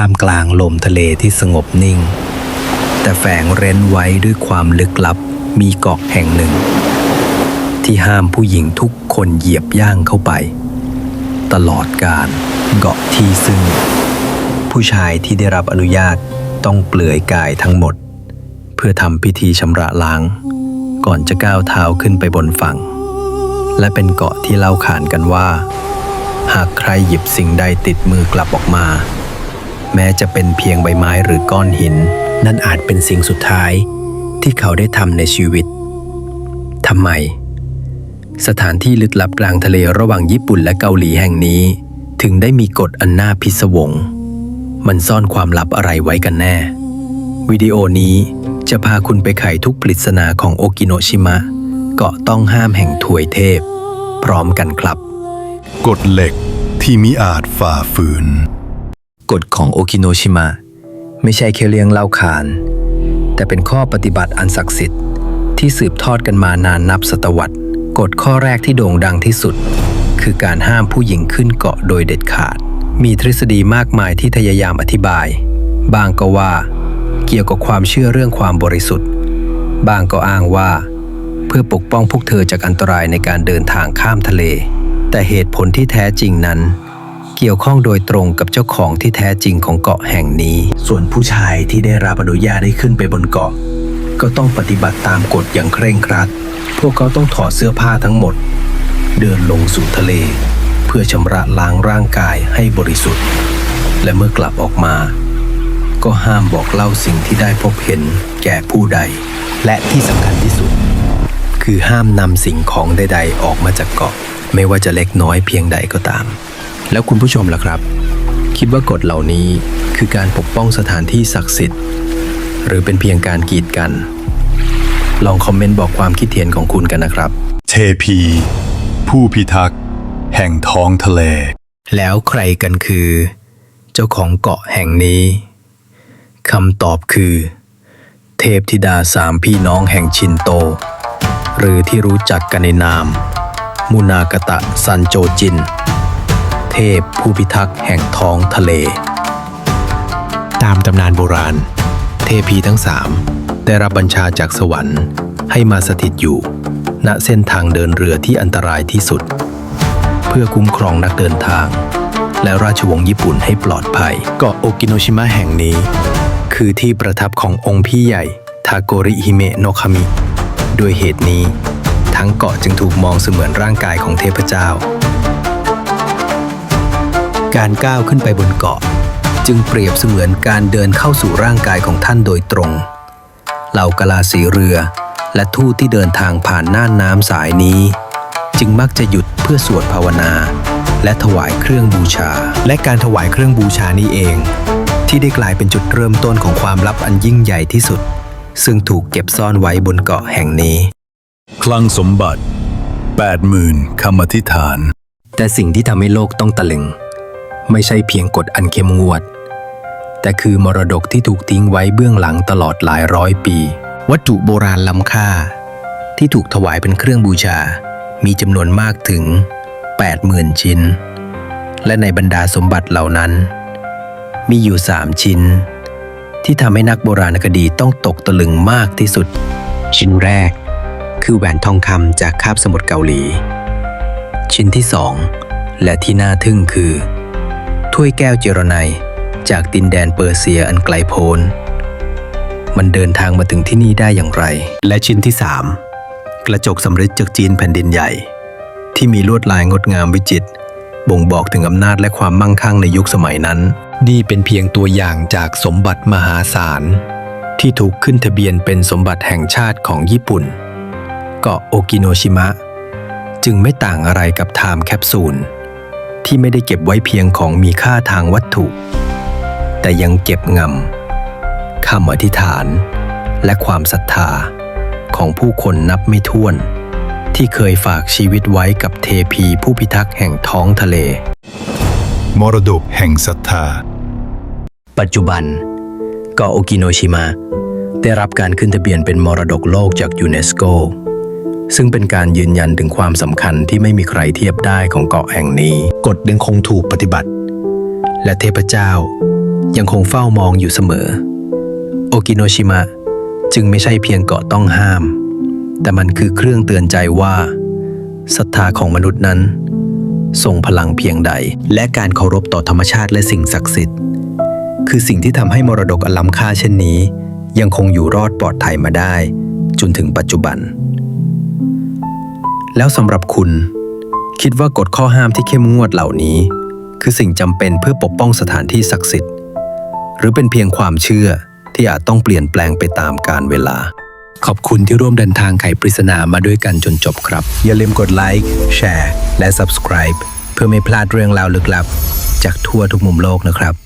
ท่ามกลางลมทะเลที่สงบนิ่ง แต่แฝงเร้นไว้ด้วยความลึกลับมีเกาะแห่งหนึ่ง ที่ห้ามผู้หญิงทุกคนเหยียบย่างเข้าไป ตลอดการเกาะที่ซึ่ง ผู้ชายที่ได้รับอนุญาตต้องเปลือยกายทั้งหมด เพื่อทำพิธีชำระล้าง ก่อนจะก้าวเท้าขึ้นไปบนฝั่ง และเป็นเกาะที่เล่าขานกันว่า หากใครหยิบสิ่งใดติดมือกลับออกมา แม้จะเป็นเพียงใบไม้หรือก้อนหิน นั่นอาจเป็นสิ่งสุดท้ายที่เขาได้ทำในชีวิตทำไม สถานที่ลึกลับกลางทะเลระหว่างญี่ปุ่นและเกาหลีแห่งนี้ ถึงได้มีกฎอันน่าพิศวง มันซ่อนความลับอะไรไว้กันแน่ วิดีโอนี้จะพาคุณไปไขทุกปริศนาของโอกิโนชิมะ เกาะต้องห้ามแห่งถวยเทพ พร้อมกันครับ กฎเหล็กที่มิอาจฝ่าฝืน กฎของโอกิโนชิมะไม่ใช่แค่เลี้ยงเล่าขาน แต่เป็นข้อปฏิบัติอันศักดิ์สิทธิ์ ที่สืบทอดกันมานานนับศตวรรษกฎข้อแรกที่โด่งดังที่สุด คือการห้ามผู้หญิงขึ้นเกาะโดยเด็ดขาด มีทฤษฎีมากมายที่พยายามอธิบาย บางก็ว่า เกี่ยวกับความเชื่อเรื่องความบริสุทธิ์ บางก็อ้างว่า เพื่อปกป้องพวกเธอจากอันตรายในการเดินทางข้ามทะเล แต่เหตุผลที่แท้จริงนั้น เกี่ยวข้องโดยตรงกับเจ้าของที่แท้จริงของเกาะแห่งนี้ ส่วนผู้ชายที่ได้รับอนุญาตให้ขึ้นไปบนเกาะ ก็ต้องปฏิบัติตามกฎอย่างเคร่งครัด พวกเขาต้องถอดเสื้อผ้าทั้งหมด เดินลงสู่ทะเล เพื่อชำระล้างร่างกายให้บริสุทธิ์ และเมื่อกลับออกมา ก็ห้ามบอกเล่าสิ่งที่ได้พบเห็นแก่ผู้ใด และที่สำคัญที่สุด คือห้ามนำสิ่งของใดๆออกมาจากเกาะ ไม่ว่าจะเล็กน้อยเพียงใดก็ตาม แล้วคุณผู้ชมล่ะครับ คิดว่ากฎเหล่านี้คือการปกป้องสถานที่ศักดิ์สิทธิ์ หรือเป็นเพียงการกีดกัน ลองคอมเมนต์บอกความคิดเห็นของคุณกันนะครับ เทพี ผู้พิทักษ์ แห่งท้องทะเล แล้วใครกันคือ เจ้าของเกาะแห่งนี้คำตอบคือ เทพธิดาสามพี่น้องแห่งชินโต หรือที่รู้จักกันในนาม มุนากตะซันโจจิน เทพผู้พิทักษ์แห่งท้องทะเล ตามตำนานโบราณ เทพีทั้งสามได้รับบัญชาจากสวรรค์ให้มาสถิตอยู่ ณเส้นทางเดินเรือที่อันตรายที่สุด เพื่อคุ้มครองนักเดินทาง และราชวงศ์ญี่ปุ่นให้ปลอดภัย เกาะโอกิโนชิมะแห่งนี้ คือที่ประทับขององค์พี่ใหญ่ทาโกริฮิเมะโนคามิ ด้วยเหตุนี้ ทั้งเกาะจึงถูกมองเสมือนร่างกายของเทพเจ้า การก้าวขึ้นไปบนเกาะ จึงเปรียบเสมือนการเดินเข้าสู่ร่างกายของท่านโดยตรง เหล่ากะลาสีเรือ และทูตที่เดินทางผ่านน่านน้ำสายนี้ จึงมักจะหยุดเพื่อสวดภาวนา และถวายเครื่องบูชา และการถวายเครื่องบูชานี้เอง ที่ได้กลายเป็นจุดเริ่มต้นของความลับอันยิ่งใหญ่ที่สุด ซึ่งถูกเก็บซ่อนไว้บนเกาะแห่งนี้ คลังสมบัติ 80,000คำอธิษฐาน แต่สิ่งที่ทำให้โลกต้องตะลึง ไม่ใช่เพียงกฎอันเข้มงวด แต่คือมรดกที่ถูกทิ้งไว้เบื้องหลังตลอดหลายร้อยปี วัตถุโบราณล้ำค่า ที่ถูกถวายเป็นเครื่องบูชา มีจำนวนมากถึง 80,000 ชิ้น และในบรรดาสมบัติเหล่านั้น มีอยู่3ชิ้น ที่ทำให้นักโบราณคดีต้องตกตะลึงมากที่สุด ชิ้นแรก คือแหวนทองคำจากคาบสมุทรเกาหลี ชิ้นที่สองและที่น่าทึ่งคือ ถ้วยแก้วเจรไนจากดินแดนเปอร์เซียอันไกลโพ้น มันเดินทางมาถึงที่นี่ได้อย่างไร และชิ้นที่สามกระจกสำริดจากจีนแผ่นดินใหญ่ ที่มีลวดลายงดงามวิจิตรบ่งบอกถึงอำนาจและความมั่งคั่งในยุคสมัยนั้น นี่เป็นเพียงตัวอย่างจากสมบัติมหาศาล ที่ถูกขึ้นทะเบียนเป็นสมบัติแห่งชาติของญี่ปุ่น เกาะโอกิโนชิมะ จึงไม่ต่างอะไรกับไทม์แคปซูล ที่ไม่ได้เก็บไว้เพียงของมีค่าทางวัตถุ แต่ยังเก็บงำคำอธิษฐาน และความศรัทธาของผู้คนนับไม่ถ้วน ที่เคยฝากชีวิตไว้กับเทพีผู้พิทักษ์แห่งท้องทะเล มรดกแห่งศรัทธา ปัจจุบันเกาะโอกิโนชิมะได้รับการขึ้นทะเบียนเป็นมรดกโลกจากยูเนสโก ซึ่งเป็นการยืนยันถึงความสำคัญที่ไม่มีใครเทียบได้ของเกาะแห่งนี้ กฎยังคงถูกปฏิบัติ และเทพเจ้ายังคงเฝ้ามองอยู่เสมอ โอกิโนชิมะจึงไม่ใช่เพียงเกาะต้องห้าม แต่มันคือเครื่องเตือนใจว่าศรัทธาของมนุษย์นั้นทรงพลังเพียงใด และการเคารพต่อธรรมชาติและสิ่งศักดิ์สิทธิ์ คือสิ่งที่ทำให้มรดกอล้ำค่าเช่นนี้ ยังคงอยู่รอดปลอดภัยมาได้ จนถึงปัจจุบัน แล้วสำหรับคุณ คิดว่ากฎข้อห้ามที่เข้มงวดเหล่านี้ คือสิ่งจำเป็นเพื่อปกป้องสถานที่ศักดิ์สิทธิ์ หรือเป็นเพียงความเชื่อที่อาจต้องเปลี่ยนแปลงไปตามกาลเวลา ขอบคุณที่ร่วมเดินทางไขปริศนามาด้วยกันจนจบครับ อย่าลืมกดไลค์แชร์และ subscribe เพื่อไม่พลาดเรื่องราวลึกลับ จากทั่วทุกมุมโลกนะครับ